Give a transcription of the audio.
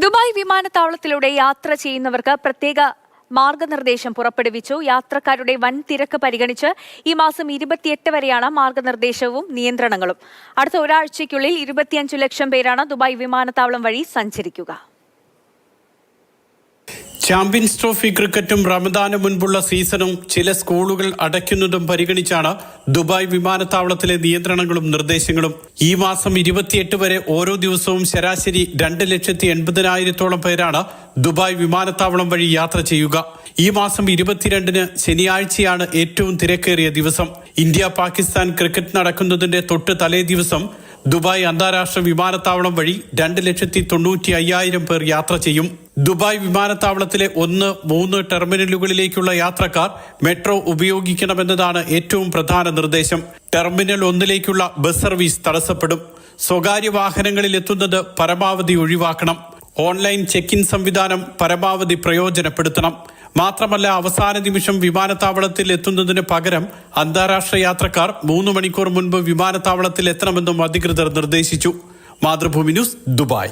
Dubai വിമാനത്താവളത്തിലൂടെ യാത്ര ചെയ്യുന്നവർക്ക് പ്രത്യേക മാർഗനിർദ്ദേശം പുറപ്പെടുവിച്ചു. യാത്രക്കാരുടെ വൻ തിരക്ക് പരിഗണിച്ച് ഈ മാസം ഇരുപത്തിയെട്ട് വരെയാണ് മാർഗനിർദ്ദേശവും നിയന്ത്രണങ്ങളും. അടുത്ത ഒരാഴ്ചയ്ക്കുള്ളിൽ ഇരുപത്തിയഞ്ചു ലക്ഷം പേരാണ് ദുബായ് വിമാനത്താവളം വഴി സഞ്ചരിക്കുക. ചാമ്പ്യൻസ് ട്രോഫി ക്രിക്കറ്റും റമദാന് മുൻപുള്ള സീസണും ചില സ്കൂളുകൾ അടയ്ക്കുന്നതും പരിഗണിച്ചാണ് ദുബായ് വിമാനത്താവളത്തിലെ നിയന്ത്രണങ്ങളും നിർദ്ദേശങ്ങളും. ഈ മാസം ഇരുപത്തിയെട്ട് വരെ ഓരോ ദിവസവും ശരാശരി രണ്ട് ലക്ഷത്തി എൺപതിനായിരത്തോളം പേരാണ് ദുബായ് വിമാനത്താവളം വഴി യാത്ര ചെയ്യുക. ഈ മാസം ഇരുപത്തിരണ്ടിന് ശനിയാഴ്ചയാണ് ഏറ്റവും തിരക്കേറിയ ദിവസം. ഇന്ത്യ പാകിസ്ഥാൻ ക്രിക്കറ്റ് നടക്കുന്നതിന്റെ തൊട്ട് തലേ ദിവസം ദുബായ് അന്താരാഷ്ട്ര വിമാനത്താവളം വഴി രണ്ട് ലക്ഷത്തി തൊണ്ണൂറ്റി അയ്യായിരം പേർ യാത്ര ചെയ്യും. ദുബായ് വിമാനത്താവളത്തിലെ ഒന്ന് മൂന്ന് ടെർമിനലുകളിലേക്കുള്ള യാത്രക്കാർ മെട്രോ ഉപയോഗിക്കണമെന്നതാണ് ഏറ്റവും പ്രധാന നിർദ്ദേശം. ടെർമിനൽ ഒന്നിലേക്കുള്ള ബസ് സർവീസ് തടസ്സപ്പെടും. സ്വകാര്യ വാഹനങ്ങളിൽ എത്തുന്നത് പരമാവധി ഒഴിവാക്കണം. ഓൺലൈൻ ചെക്ക് ഇൻ സംവിധാനം പരമാവധി പ്രയോജനപ്പെടുത്തണം. മാത്രമല്ല അവസാന നിമിഷം വിമാനത്താവളത്തിൽ എത്തുന്നതിന് പകരം അന്താരാഷ്ട്ര യാത്രക്കാർ മൂന്ന് മണിക്കൂർ മുൻപ് വിമാനത്താവളത്തിൽ എത്തണമെന്നും അധികൃതർ നിർദ്ദേശിച്ചു. Mathrubhumi news Dubai.